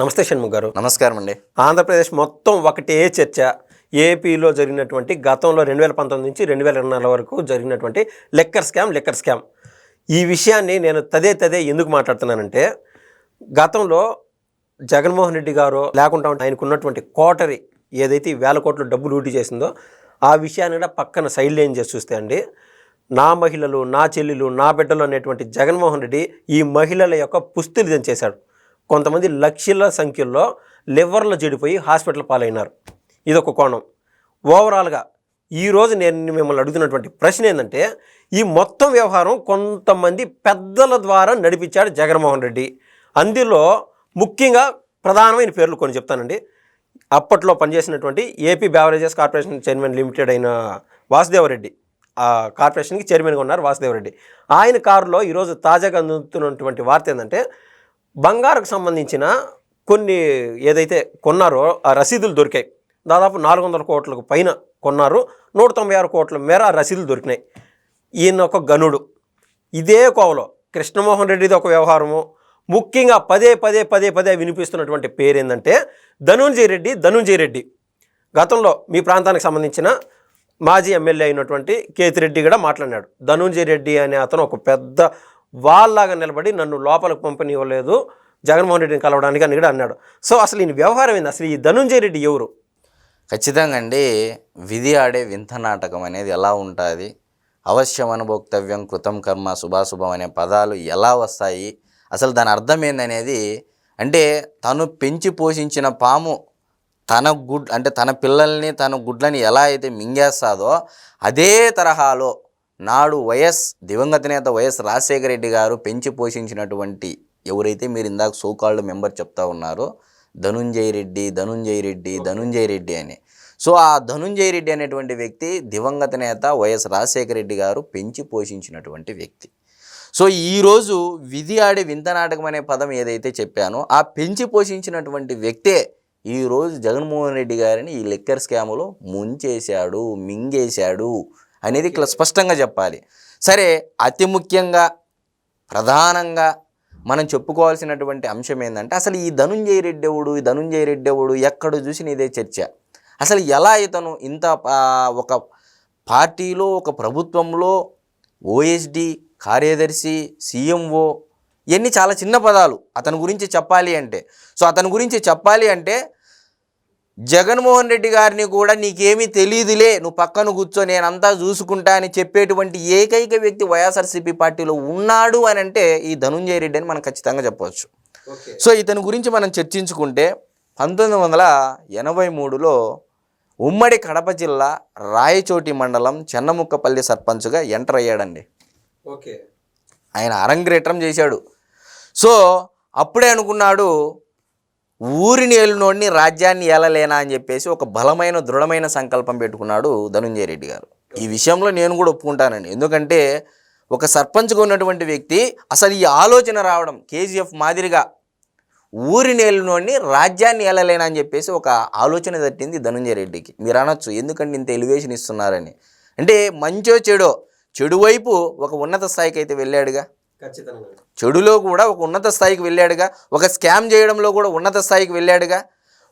నమస్తే షణ్ముఖ్ గారు నమస్కారం అండి. ఆంధ్రప్రదేశ్ మొత్తం ఒకటే చర్చ. ఏపీలో జరిగినటువంటి గతంలో రెండు వేల పంతొమ్మిది నుంచి రెండు వేల ఇరవై నాలుగు వరకు జరిగినటువంటి లెక్కర్ స్కామ్ లెక్కర్ స్కామ్. ఈ విషయాన్ని నేను తదే తదే ఎందుకు మాట్లాడుతున్నానంటే గతంలో జగన్మోహన్ రెడ్డి గారు లేకుండా ఉంటే ఆయనకు ఉన్నటువంటి కోటరీ ఏదైతే వేల కోట్ల డబ్బులు లూటీ చేసిందో ఆ విషయాన్ని కూడా పక్కన సైడ్ లైన్ చేసి చూస్తే అండి నా మహిళలు నా చెల్లెలు నా బిడ్డలు అనేటువంటి జగన్మోహన్ రెడ్డి ఈ మహిళల యొక్క పుస్తులు దంచేశాడు. కొంతమంది లక్షల సంఖ్యలో లివర్లో చెడిపోయి హాస్పిటల్ పాలైనారు. ఇదొక కోణం. ఓవరాల్గా ఈరోజు నేను మిమ్మల్ని అడుగుతున్నటువంటి ప్రశ్న ఏంటంటే ఈ మొత్తం వ్యవహారం కొంతమంది పెద్దల ద్వారా నడిపించాడు జగన్మోహన్ రెడ్డి. అందులో ముఖ్యంగా ప్రధానమైన పేర్లు కొన్ని చెప్తానండి. అప్పట్లో పనిచేసినటువంటి AP beverages corporation chairman limited అయిన వాసుదేవరెడ్డి. ఆ కార్పొరేషన్కి చైర్మన్గా ఉన్నారు వాసుదేవరెడ్డి. ఆయన కారులో ఈరోజు తాజాగా అందుతున్నటువంటి వార్త ఏంటంటే బంగారుకు సంబంధించిన కొన్ని ఏదైతే కొన్నారో ఆ రసీదులు దొరికాయి. దాదాపు నాలుగు వందల కోట్లకు పైన కొన్నారు. నూట తొంభై ఆరు కోట్ల మేర రసీదులు దొరికినాయి. ఈయన ఒక గనుడు. ఇదే కోవలో కృష్ణమోహన్ రెడ్డిది ఒక వ్యవహారము. ముఖ్యంగా పదే పదే పదే పదే వినిపిస్తున్నటువంటి పేరు ఏంటంటే ధనుంజయ రెడ్డి ధనుంజయ రెడ్డి. గతంలో మీ ప్రాంతానికి సంబంధించిన మాజీ ఎమ్మెల్యే అయినటువంటి కేతిరెడ్డి కూడా మాట్లాడినాడు. ధనుంజయ రెడ్డి అనే అతను ఒక పెద్ద వాళ్ళలాగా నిలబడి నన్ను లోపలికి పంపనివ్వలేదు. జగన్మోహన్ రెడ్డిని కలవడానికి అని కూడా అన్నాడు. సో అసలు ఈయన వ్యవహారం ఏంది? అసలు ఈ ధనుంజయ రెడ్డి ఎవరు? ఖచ్చితంగా అండి విధి ఆడే వింత నాటకం అనేది ఎలా ఉంటుంది? అవశ్యం అనుభోక్తవ్యం కృతం కర్మ శుభాశుభం అనే పదాలు ఎలా వస్తాయి? అసలు దాని అర్థం ఏందనేది అంటే తను పెంచి పోషించిన పాము తన గుడ్ అంటే తన పిల్లల్ని తన గుడ్లని ఎలా అయితే మింగేస్తాదో అదే తరహాలో నాడు వైఎస్ దివంగత నేత వైఎస్ రాజశేఖర రెడ్డి గారు పెంచి పోషించినటువంటి ఎవరైతే మీరు ఇందాక సోకాళ్ళు మెంబర్ చెప్తా ఉన్నారో ధనుంజయ రెడ్డి ధనుంజయ రెడ్డి ధనుంజయ రెడ్డి అని. సో ఆ ధనుంజయ రెడ్డి అనేటువంటి వ్యక్తి దివంగత నేత వైఎస్ రాజశేఖర రెడ్డి గారు పెంచి పోషించినటువంటి వ్యక్తి. సో ఈరోజు విధి ఆడే వింత నాటకం అనే పదం ఏదైతే చెప్పానో ఆ పెంచి పోషించినటువంటి వ్యక్తే ఈరోజు జగన్మోహన్ రెడ్డి గారిని ఈ లెక్కర్ స్కాములో ముంచేశాడు మింగేశాడు. అనేది ఇట్లా స్పష్టంగా చెప్పాలి. సరే అతి ముఖ్యంగా ప్రధానంగా మనం చెప్పుకోవాల్సినటువంటి అంశం ఏంటంటే అసలు ఈ ధనుంజయ రెడ్డి ఎవడు ఈ ధనుంజయ రెడ్డి ఎవడు ఎక్కడ చూసిన ఇదే చర్చ. అసలు ఎలా ఇతను ఇంత ఒక పార్టీలో ఒక ప్రభుత్వంలో ఓఎస్డి కార్యదర్శి సీఎంఓ ఇవన్నీ చాలా చిన్న పదాలు అతని గురించి చెప్పాలి అంటే. సో అతని గురించి చెప్పాలి అంటే జగన్మోహన్ రెడ్డి గారిని కూడా నీకేమీ తెలియదులే నువ్వు పక్కన కూర్చో నేనంతా చూసుకుంటా అని చెప్పేటువంటి ఏకైక వ్యక్తి వైఎస్ఆర్సీపీ పార్టీలో ఉన్నాడు అని అంటే ఈ ధనుంజయ రెడ్డి అని మనం ఖచ్చితంగా చెప్పవచ్చు. సో ఇతని గురించి మనం చర్చించుకుంటే పంతొమ్మిది వందల ఎనభై మూడులో ఉమ్మడి కడప జిల్లా రాయచోటి మండలం చెన్నముక్కపల్లి సర్పంచ్గా ఎంటర్ అయ్యాడండి. ఓకే. ఆయన అరంగేట్రం చేశాడు. సో అప్పుడే అనుకున్నాడు ఊరిని ఏలినోడిని రాజ్యాన్ని ఏలలేనా అని చెప్పేసి ఒక బలమైన దృఢమైన సంకల్పం పెట్టుకున్నాడు ధనుంజయ రెడ్డి గారు. ఈ విషయంలో నేను కూడా ఒప్పుకుంటానండి. ఎందుకంటే ఒక సర్పంచ్గా ఉన్నటువంటి వ్యక్తి అసలు ఈ ఆలోచన రావడం కేజీఎఫ్ మాదిరిగా ఊరిని ఏలినోడిని రాజ్యాన్ని ఏలలేనా అని చెప్పేసి ఒక ఆలోచన తట్టింది ధనుంజయ రెడ్డికి. మీరు అనొచ్చు ఎందుకంటే ఇంత ఎలివేషన్ ఇస్తున్నారని. అంటే మంచో చెడో చెడు వైపు ఒక ఉన్నత స్థాయికి అయితే వెళ్ళాడుగా? చెడులో కూడా ఒక ఉన్నత స్థాయికి వెళ్ళాడుగా ఒక స్కామ్ చేయడంలో కూడా ఉన్నత స్థాయికి వెళ్ళాడుగా.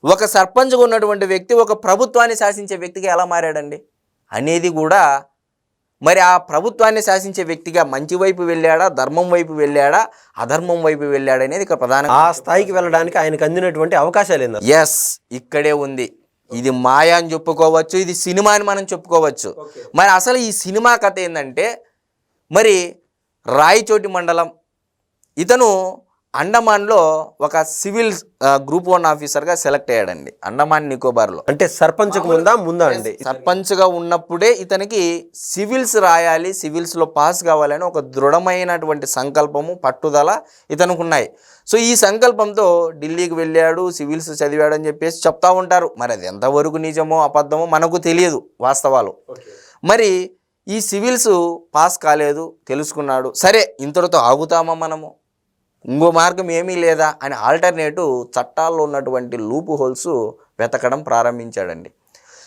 ఒక సర్పంచ్గా ఉన్నటువంటి వ్యక్తి ఒక ప్రభుత్వాన్ని శాసించే వ్యక్తిగా ఎలా మారాడండి? అనేది కూడా మరి ఆ ప్రభుత్వాన్ని శాసించే వ్యక్తిగా మంచి వైపు వెళ్ళాడా ధర్మం వైపు వెళ్ళాడా అధర్మం వైపు వెళ్ళాడా అనేది ఇక్కడ ప్రధాన ఆ స్థాయికి వెళ్ళడానికి ఆయనకు అందినటువంటి అవకాశాలు ఏంది ఎస్ ఇక్కడే ఉంది. ఇది మాయా అని చెప్పుకోవచ్చు ఇది సినిమా అని మనం చెప్పుకోవచ్చు. మరి అసలు ఈ సినిమా కథ ఏంటంటే మరి రాయచోటి మండలం. ఇతను అండమాన్లో ఒక సివిల్ గ్రూప్ వన్ ఆఫీసర్గా సెలెక్ట్ అయ్యాడండి అండమాన్ నికోబార్లో. అంటే సర్పంచ్కు ముందా ముందా అండి? సర్పంచ్గా ఉన్నప్పుడే ఇతనికి సివిల్స్ రాయాలి సివిల్స్లో పాస్ కావాలని ఒక దృఢమైనటువంటి సంకల్పము పట్టుదల ఇతనికి ఉన్నాయి సో ఈ సంకల్పంతో ఢిల్లీకి వెళ్ళాడు సివిల్స్ చదివాడు అని చెప్పేసి చెప్తా ఉంటారు. మరి అది ఎంతవరకు నిజమో అబద్ధమో మనకు తెలియదు వాస్తవాలు. మరి ఈ సివిల్స్ పాస్ కాలేదు తెలుసుకున్నాడు. సరే ఇంతటితో ఆగుతామా మనము? ఇంకో మార్గం ఏమీ లేదా అని ఆల్టర్నేటివ్ చట్టాల్లో ఉన్నటువంటి లూప్ హోల్స్ వెతకడం ప్రారంభించాడండి.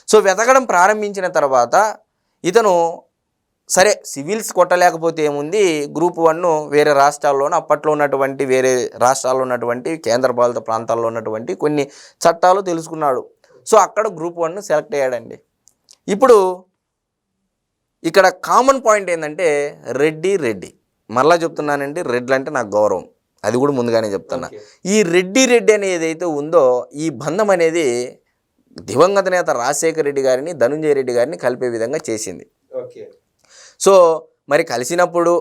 సో వెతకడం ప్రారంభించిన తర్వాత ఇతను సరే సివిల్స్ కొట్టలేకపోతే ఏముంది? గ్రూప్ వన్ను వేరే రాష్ట్రాల్లోనూ అప్పట్లో ఉన్నటువంటి వేరే రాష్ట్రాల్లో ఉన్నటువంటి కేంద్రపాలిత ప్రాంతాల్లో ఉన్నటువంటి కొన్ని చట్టాలు తెలుసుకున్నాడు. సో అక్కడ గ్రూప్ వన్ సెలెక్ట్ అయ్యాడండి. ఇప్పుడు ఇక్కడ కామన్ పాయింట్ ఏంటంటే రెడ్డి రెడ్డి. మరలా చెప్తున్నానండి రెడ్లు అంటే నాకు గౌరవం. అది కూడా ముందుగానే చెప్తున్నా. ఈ రెడ్డి రెడ్డి అనేది ఏదైతే ఉందో ఈ బంధం అనేది దివంగత నేత రాజశేఖర రెడ్డి గారిని ధనుంజయ రెడ్డి గారిని కలిపే విధంగా చేసింది. ఓకే. సో మరి కలిసినప్పుడు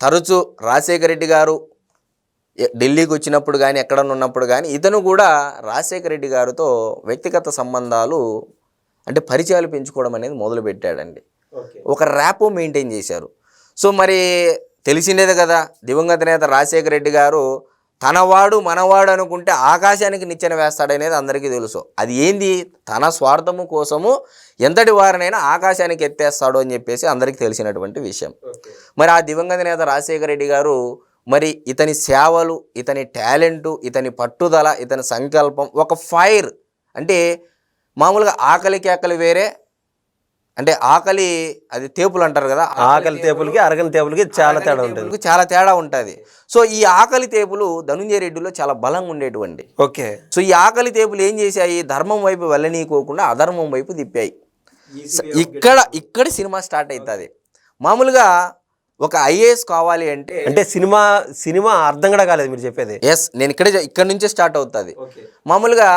తరచు రాజశేఖర రెడ్డి గారు ఢిల్లీకి వచ్చినప్పుడు కానీ ఎక్కడన్నా ఉన్నప్పుడు కానీ ఇతను కూడా రాజశేఖర రెడ్డి గారితో వ్యక్తిగత సంబంధాలు అంటే పరిచయాలు పెంచుకోవడం అనేది మొదలుపెట్టాడండి. ఒక ర్యాపో మెయింటైన్ చేశారు. సో మరి తెలిసిండేదే కదా దివంగత నేత రాజశేఖర రెడ్డి గారు తనవాడు మనవాడు అనుకుంటే ఆకాశానికి నిచ్చెన వేస్తాడనేది అందరికీ తెలుసు. అది ఏంది? తన స్వార్థము కోసము ఎంతటి వారినైనా ఆకాశానికి ఎత్తేస్తాడు అని చెప్పేసి అందరికీ తెలిసినటువంటి విషయం. మరి ఆ దివంగత నేత రాజశేఖర రెడ్డి గారు మరి ఇతని సేవలు ఇతని టాలెంటు ఇతని పట్టుదల ఇతని సంకల్పం ఒక ఫైర్. అంటే మామూలుగా ఆకలి కేకలు వేరే అంటే ఆకలి అది తేపులు అంటారు కదా ఆకలి తేపులకి అరగని తేపులకి చాలా తేడా ఉంటుంది. చాలా తేడా ఉంటుంది. సో ఈ ఆకలి తేపులు ధనుంజయ రెడ్డిలో చాలా బలంగా ఉండేటువంటి. ఓకే. సో ఈ ఆకలి తేపులు ఏం చేశాయి? ధర్మం వైపు వెళ్ళనీకోకుండా అధర్మం వైపు తిప్పాయి. ఇక్కడ ఇక్కడ సినిమా స్టార్ట్ అవుతుంది మామూలుగా ఒక ఐఏఎస్ కావాలి అంటే అంటే సినిమా సినిమా అర్థం కూడా కాలేదు మీరు చెప్పేది. ఎస్ నేను ఇక్కడే ఇక్కడ నుంచే స్టార్ట్ అవుతుంది. ఓకే. మామూలుగా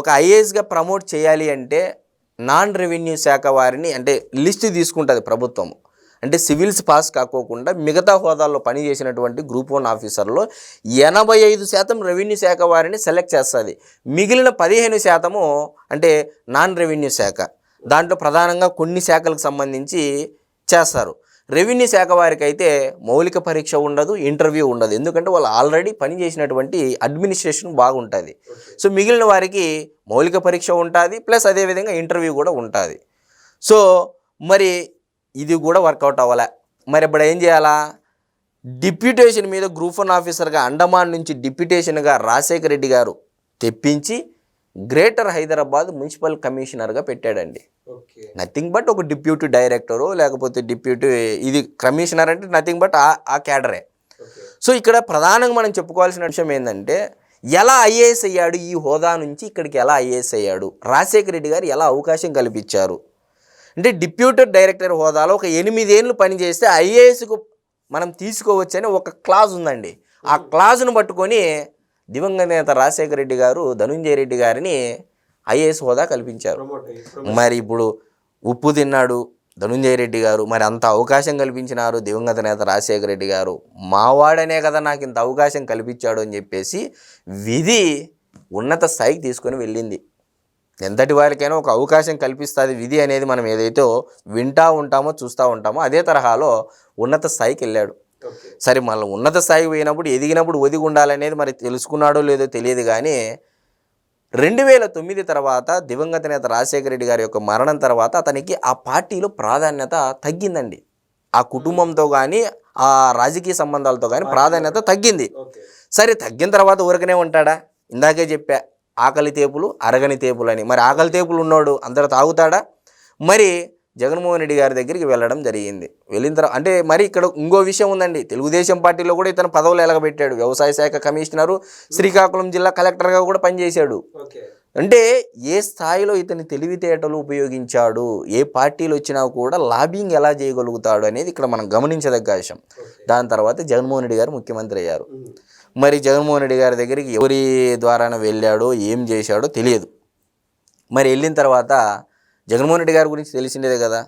ఒక ఐఏఎస్గా ప్రమోట్ చేయాలి అంటే నాన్ రెవెన్యూ శాఖ వారిని అంటే లిస్ట్ తీసుకుంటుంది ప్రభుత్వం అంటే సివిల్స్ పాస్ కాకోకుండా మిగతా హోదాల్లో పనిచేసినటువంటి గ్రూప్ వన్ ఆఫీసర్లో ఎనభై ఐదు శాతం రెవెన్యూ శాఖ వారిని సెలెక్ట్ చేస్తుంది. మిగిలిన పదిహేను శాతము అంటే నాన్ రెవెన్యూ శాఖ. దాంట్లో ప్రధానంగా కొన్ని శాఖలకు సంబంధించి చేస్తారు. రెవెన్యూ శాఖ వారికి అయితే మౌలిక పరీక్ష ఉండదు ఇంటర్వ్యూ ఉండదు. ఎందుకంటే వాళ్ళు ఆల్రెడీ పనిచేసినటువంటి అడ్మినిస్ట్రేషన్ బాగుంటుంది. సో మిగిలిన వారికి మౌలిక పరీక్ష ఉంటుంది ప్లస్ అదేవిధంగా ఇంటర్వ్యూ కూడా ఉంటుంది. సో మరి ఇది కూడా వర్కౌట్ అవ్వలే? మరి ఇప్పుడు ఏం చేయాలా? డిప్యూటేషన్ మీద గ్రూప్ వన్ ఆఫీసర్గా అండమాన్ నుంచి డిప్యూటేషన్గా రాజశేఖర రెడ్డి గారు తెప్పించి గ్రేటర్ హైదరాబాద్ మున్సిపల్ కమిషనర్గా పెట్టాడండి. నథింగ్ బట్ ఒక డిప్యూటీ డైరెక్టరు లేకపోతే డిప్యూటీ ఇది కమిషనర్ అంటే నథింగ్ బట్ ఆ క్యాడరే. సో ఇక్కడ ప్రధానంగా మనం చెప్పుకోవాల్సిన విషయం ఏంటంటే ఎలా ఐఏఎస్ అయ్యాడు ఈ హోదా నుంచి ఇక్కడికి ఎలా ఐఏఎస్ అయ్యాడు రాజశేఖర రెడ్డి గారు ఎలా అవకాశం కల్పించారు. అంటే డిప్యూటీ డైరెక్టర్ హోదాలో ఒక ఎనిమిదేళ్ళు పనిచేస్తే ఐఏఎస్కు మనం తీసుకోవచ్చని ఒక క్లాజ్ ఉందండి. ఆ క్లాజ్ను పట్టుకొని దివంగత నేత రాజశేఖర రెడ్డి గారు ధనుంజయ రెడ్డి గారిని ఐఏఎస్ హోదా కల్పించారు. మరి ఇప్పుడు ఉప్పు తిన్నాడు ధనుంజయ రెడ్డి గారు. మరి అంత అవకాశం కల్పించినారు దివంగత నేత రాజశేఖర రెడ్డి గారు. మావాడనే కదా నాకు ఇంత అవకాశం కల్పించాడు అని చెప్పేసి విధి ఉన్నత స్థాయికి తీసుకొని వెళ్ళింది. ఎంతటి వారికైనా ఒక అవకాశం కల్పిస్తుంది విధి అనేది మనం ఏదైతే వింటా ఉంటామో చూస్తూ ఉంటామో అదే తరహాలో ఉన్నత స్థాయికి వెళ్ళాడు. సరే మళ్ళీ ఉన్నత స్థాయికి పోయినప్పుడు ఎదిగినప్పుడు ఒదిగి ఉండాలనేది మరి తెలుసుకున్నాడో లేదో తెలియదు కానీ రెండు వేల తొమ్మిది తర్వాత దివంగత నేత రాజశేఖర రెడ్డి గారి యొక్క మరణం తర్వాత అతనికి ఆ పార్టీలో ప్రాధాన్యత తగ్గిందండి. ఆ కుటుంబంతో కానీ ఆ రాజకీయ సంబంధాలతో కానీ ప్రాధాన్యత తగ్గింది. సరే తగ్గిన తర్వాత ఊరికనే ఉంటాడా? ఇందాకే చెప్పా ఆకలి తేపులు అరగని తేపులు అని మరి ఆకలి తేపులు ఉన్నోడు అందరూ తాగుతాడా? మరి జగన్మోహన్ రెడ్డి గారి దగ్గరికి వెళ్ళడం జరిగింది. వెళ్ళిన తర్వాత అంటే మరి ఇక్కడ ఇంకో విషయం ఉందండి. తెలుగుదేశం పార్టీలో కూడా ఇతను పదవులు ఎలగబెట్టాడు. వ్యవసాయ శాఖ కమిషనరు శ్రీకాకుళం జిల్లా కలెక్టర్గా కూడా పనిచేశాడు. అంటే ఏ స్థాయిలో ఇతని తెలివితేటలు ఉపయోగించాడు ఏ పార్టీలు వచ్చినా కూడా లాబింగ్ ఎలా చేయగలుగుతాడు అనేది ఇక్కడ మనం గమనించదగ్గ విషయం. దాని తర్వాత జగన్మోహన్ రెడ్డి గారు ముఖ్యమంత్రి అయ్యారు. మరి జగన్మోహన్ రెడ్డి గారి దగ్గరికి ఎవరి ద్వారాన వెళ్ళాడో ఏం చేశాడో తెలియదు. మరి వెళ్ళిన తర్వాత జగన్మోహన్ రెడ్డి గారి గురించి తెలిసిందే కదా.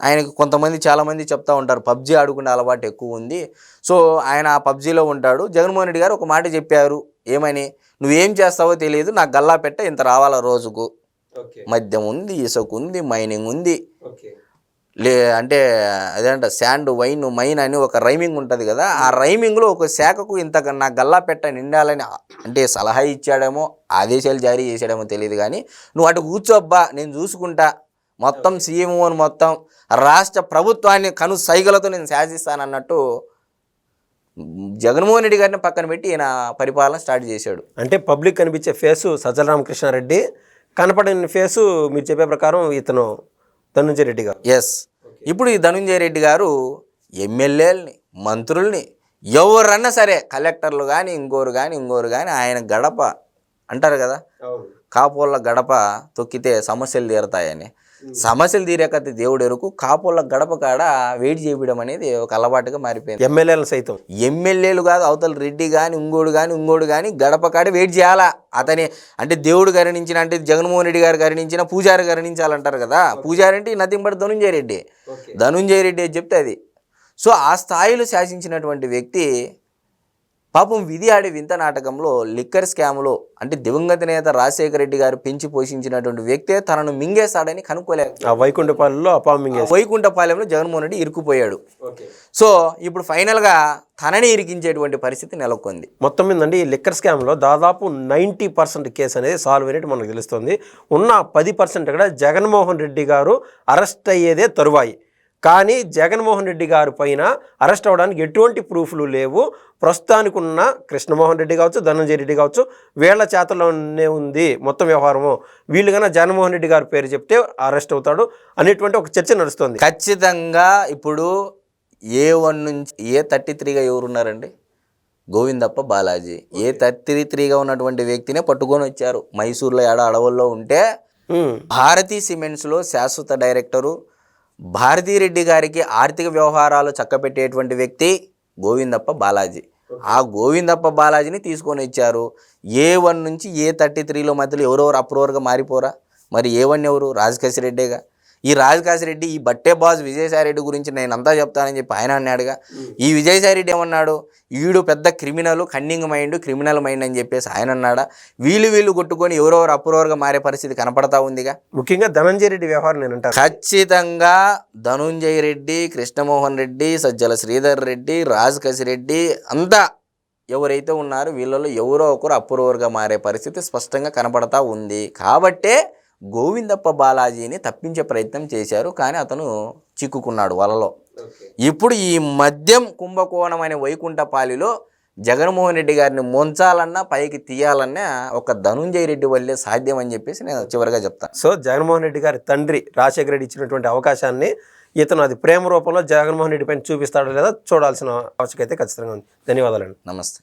ఆయనకు కొంతమంది చాలామంది చెప్తా ఉంటారు పబ్జీ ఆడుకునే అలవాటు ఎక్కువ ఉంది. సో ఆయన ఆ పబ్జీలో ఉంటాడు. జగన్మోహన్ రెడ్డి గారు ఒక మాట చెప్పారు ఏమని నువ్వేం చేస్తావో తెలియదు నాకు గల్లా పెట్ట ఇంత రావాలా రోజుకు. మద్యం ఉంది ఇసుక ఉంది మైనింగ్ ఉంది. లే అంటే అదేంట శాండ్ వైన్ మైన్ అని ఒక రైమింగ్ ఉంటుంది కదా. ఆ రైమింగ్లో ఒక శాఖకు ఇంత నా గల్లా పెట్ట నిండాలని అంటే సలహా ఇచ్చాడేమో ఆదేశాలు జారీ చేశాడేమో తెలియదు కానీ నువ్వు అటు కూర్చోబ్బా నేను చూసుకుంటా మొత్తం సీఎం అని మొత్తం రాష్ట్ర ప్రభుత్వాన్ని కను సైగలతో నేను శాసిస్తానన్నట్టు జగన్మోహన్ రెడ్డి గారిని పక్కన పెట్టి ఈయన పరిపాలన స్టార్ట్ చేశాడు. అంటే పబ్లిక్ కనిపించే ఫేసు సజ్జల రామకృష్ణారెడ్డి కనపడని ఫేసు మీరు చెప్పే ప్రకారం ఇతను ధనుంజయ రెడ్డి గారు. ఎస్ ఇప్పుడు ఈ ధనుంజయ రెడ్డి గారు ఎమ్మెల్యేలని మంత్రుల్ని ఎవరన్నా సరే కలెక్టర్లు కానీ ఇంకోరు కానీ ఇంకోరు కానీ ఆయన గడప అంటారు కదా? కాపోళ్ళ గడప తొక్కితే సమస్యలు తీరతాయని. సమస్యలు తీరకతే దేవుడు ఎరుకు కాపోళ్ళ గడప కాడ వెయిట్ చేయడం అనేది ఒక అలవాటుగా మారిపోయింది. ఎమ్మెల్యేలు సైతం. ఎమ్మెల్యేలు కాదు అవతల రెడ్డి కానీ ఇంకోడు కానీ ఇంకోడు కానీ గడప కాడ వెయిట్ చేయాలా? అతని అంటే దేవుడు గరణించిన అంటే జగన్మోహన్ రెడ్డి గారు గరణించిన పూజారి గరణించాలంటారు కదా? పూజారి అంటే నథింగ్ బట్ ధనుంజయ రెడ్డి. ధనుంజయ రెడ్డి అని చెప్తే అది. సో ఆ స్థాయిలో శాసించినటువంటి వ్యక్తి పాపం విధి ఆడే వింత నాటకంలో లిక్కర్ స్కామ్లో అంటే దివంగత నేత రాజశేఖర రెడ్డి గారు పెంచి పోషించినటువంటి వ్యక్తే తనను మింగేస్తాడని కనుక్కోలేక ఆ వైకుంఠపాలెంలో వైకుంఠపాలెంలో జగన్మోహన్ రెడ్డి ఇరుక్కుపోయాడు. సో ఇప్పుడు ఫైనల్గా తనని ఇరికించేటువంటి పరిస్థితి నెలకొంది. మొత్తం మీదండి ఈ లిక్కర్ స్కామ్లో దాదాపు నైంటీ పర్సెంట్ కేసు అనేది సాల్వ్ అయినట్టు మనకు తెలుస్తుంది. ఉన్న పది పర్సెంట్ కూడా జగన్మోహన్ రెడ్డి గారు అరెస్ట్ అయ్యేదే తరువాయి. కానీ జగన్మోహన్ రెడ్డి గారి పైన అరెస్ట్ అవ్వడానికి ఎటువంటి ప్రూఫ్లు లేవు. ప్రస్తుతానికి ఉన్న కృష్ణమోహన్ రెడ్డి కావచ్చు ధనంజయ రెడ్డి కావచ్చు వీళ్ళ చేతల్లోనే ఉంది మొత్తం వ్యవహారము. వీళ్ళు కన్నా జగన్మోహన్ రెడ్డి గారి పేరు చెప్తే అరెస్ట్ అవుతాడు అనేటువంటి ఒక చర్చ నడుస్తుంది. ఖచ్చితంగా ఇప్పుడు ఏ వన్ నుంచి ఏ థర్టీ త్రీగా ఎవరున్నారండి? గోవిందప్ప బాలాజీ. ఏ థర్టీ త్రీగా ఉన్నటువంటి వ్యక్తినే పట్టుకొని వచ్చారు. మైసూర్లో ఏడ అడవుల్లో ఉంటే. భారతీ సిమెంట్స్లో శాశ్వత డైరెక్టరు భారతీరెడ్డి గారికి ఆర్థిక వ్యవహారాలు చక్కబెట్టేటువంటి వ్యక్తి గోవిందప్ప బాలాజీ. ఆ గోవిందప్ప బాలాజీని తీసుకొని వచ్చారు. ఏ వన్ నుంచి ఏ థర్టీ త్రీలో మధ్యలో ఎవరెవరు అప్రూవర్గా మారిపోరా? మరి ఏ వన్ ఎవరు? రాజకేశ్ రెడ్డిగా? ఈ రాజకాశి రెడ్డి ఈ బట్టే బాస్ విజయసాయి రెడ్డి గురించి నేను అంతా చెప్తానని చెప్పి ఆయన అన్నాడుగా. ఈ విజయసాయి రెడ్డి ఏమన్నాడు? ఈడు పెద్ద criminal cunning mind criminal mind అని చెప్పేసి ఆయన అన్నాడా? వీళ్ళు వీళ్ళు కొట్టుకొని ఎవరెవరు అప్రూవర్గా మారే పరిస్థితి కనపడతా ఉందిగా? ముఖ్యంగా ధనంజయ రెడ్డి వ్యవహారం నేను అంటాను. ఖచ్చితంగా ధనుంజయ రెడ్డి కృష్ణమోహన్ రెడ్డి సజ్జల శ్రీధర్ రెడ్డి రెడ్డి అంతా ఎవరైతే ఉన్నారో వీళ్ళలో ఎవరో ఒకరు అప్రూవర్గా మారే పరిస్థితి స్పష్టంగా కనపడతా ఉంది. కాబట్టే గోవిందప్ప బాలాజీని తప్పించే ప్రయత్నం చేశారు కానీ అతను చిక్కుకున్నాడు వలలో. ఇప్పుడు ఈ మద్యం కుంభకోణం అనే వైకుంఠపాలిలో జగన్మోహన్ రెడ్డి గారిని ముంచాలన్నా పైకి తీయాలన్నా ఒక ధనుంజయ రెడ్డి వల్లే సాధ్యం అని చెప్పేసి నేను చివరిగా చెప్తాను సో జగన్మోహన్ రెడ్డి గారి తండ్రి రాజశేఖర రెడ్డి ఇచ్చినటువంటి అవకాశాన్ని ఇతను అది ప్రేమ రూపంలో జగన్మోహన్ రెడ్డి పైన చూపిస్తాడో లేదా చూడాల్సిన అవసరం అయితే ఖచ్చితంగా ఉంది. ధన్యవాదాలండి. నమస్తే.